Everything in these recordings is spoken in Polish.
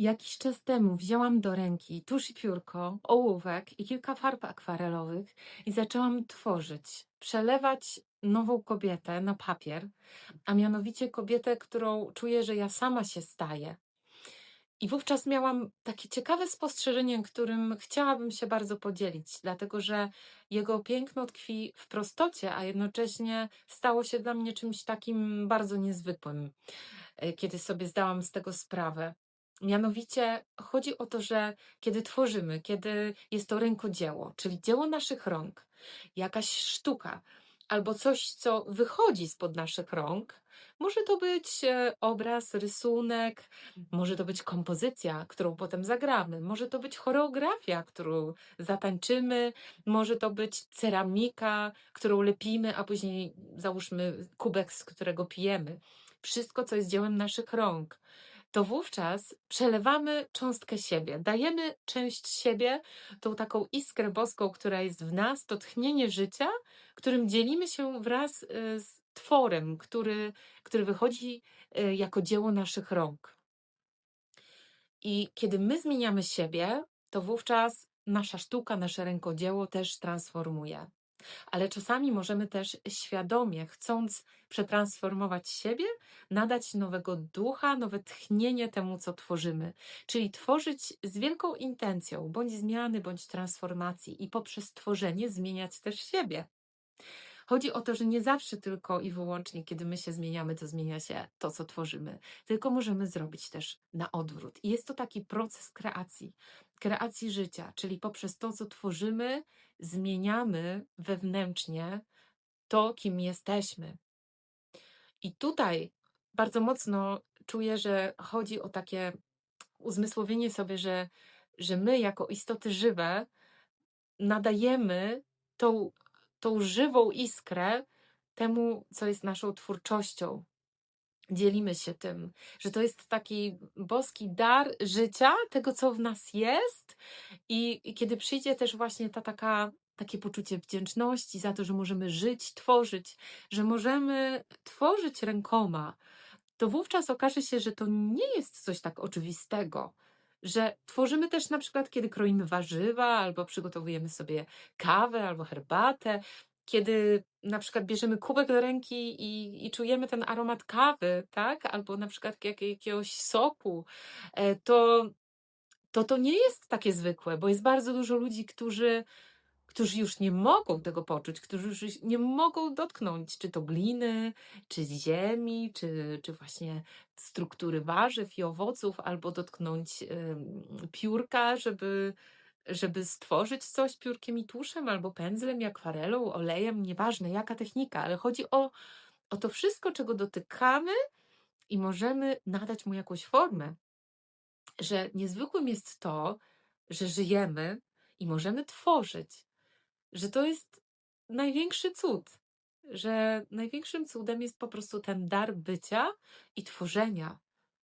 Jakiś czas temu wzięłam do ręki tusz i piórko, ołówek i kilka farb akwarelowych i zaczęłam tworzyć, przelewać nową kobietę na papier, a mianowicie kobietę, którą czuję, że ja sama się staję. I wówczas miałam takie ciekawe spostrzeżenie, którym chciałabym się bardzo podzielić, dlatego że jego piękno tkwi w prostocie, a jednocześnie stało się dla mnie czymś takim bardzo niezwykłym, e, kiedy sobie zdałam z tego sprawę. Mianowicie chodzi o to, że kiedy tworzymy, kiedy jest to rękodzieło, czyli dzieło naszych rąk, jakaś sztuka albo coś, co wychodzi spod naszych rąk, może to być e, obraz, rysunek, może to być kompozycja, którą potem zagramy, może to być choreografia, którą zatańczymy, może to być ceramika, którą lepimy, a później załóżmy kubek, z którego pijemy. Wszystko, co jest dziełem naszych rąk to wówczas przelewamy cząstkę siebie, dajemy część siebie, tą taką iskrę boską, która jest w nas, to tchnienie życia, którym dzielimy się wraz y, z tworem, który, który wychodzi y, jako dzieło naszych rąk. I kiedy my zmieniamy siebie, to wówczas nasza sztuka, nasze rękodzieło też transformuje ale czasami możemy też świadomie, chcąc przetransformować siebie, nadać nowego ducha, nowe tchnienie temu, co tworzymy. Czyli tworzyć z wielką intencją, bądź zmiany, bądź transformacji, i poprzez tworzenie zmieniać też siebie. Chodzi o to, że nie zawsze tylko i wyłącznie, kiedy my się zmieniamy, to zmienia się to, co tworzymy, tylko możemy zrobić też na odwrót. I jest to taki proces kreacji, kreacji życia, czyli poprzez to, co tworzymy, zmieniamy wewnętrznie to, kim jesteśmy. I tutaj bardzo mocno czuję, że chodzi o takie uzmysłowienie sobie, że, że my, jako istoty żywe, nadajemy tą tą żywą iskrę temu, co jest naszą twórczością. Dzielimy się tym, że to jest taki boski dar życia, tego, co w nas jest, i, i kiedy przyjdzie też właśnie ta taka takie poczucie wdzięczności za to, że możemy żyć, tworzyć, że możemy tworzyć rękoma, to wówczas okaże się, że to nie jest coś tak oczywistego, że tworzymy też na przykład, kiedy kroimy warzywa, albo przygotowujemy sobie kawę, albo herbatę, kiedy na przykład bierzemy kubek do ręki i, i czujemy ten aromat kawy, tak? Albo na przykład jak, jakiegoś soku, e, to, to to nie jest takie zwykłe, bo jest bardzo dużo ludzi, którzy którzy już nie mogą tego poczuć, którzy już nie mogą dotknąć czy to gliny, czy ziemi, czy, czy właśnie struktury warzyw i owoców, albo dotknąć piórka, żeby, żeby stworzyć coś piórkiem i tuszem, albo pędzlem, akwarelą, olejem, nieważne jaka technika, ale chodzi o, o to wszystko, czego dotykamy i możemy nadać mu jakąś formę. Że niezwykłym jest to, że żyjemy i możemy tworzyć że to jest największy cud, że największym cudem jest po prostu ten dar bycia i tworzenia,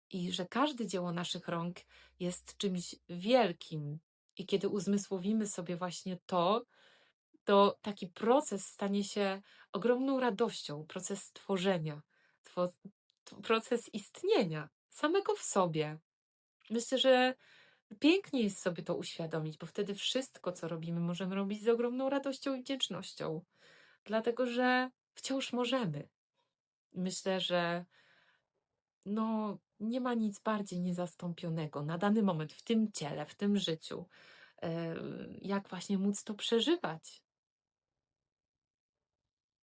i że każde dzieło naszych rąk jest czymś wielkim. I kiedy uzmysłowimy sobie właśnie to, to taki proces stanie się ogromną radością, proces tworzenia, proces istnienia samego w sobie. Myślę, że Pięknie jest sobie to uświadomić, bo wtedy wszystko, co robimy, możemy robić z ogromną radością i wdzięcznością, dlatego że wciąż możemy. Myślę, że no, nie ma nic bardziej niezastąpionego na dany moment w tym ciele, w tym życiu, jak właśnie móc to przeżywać,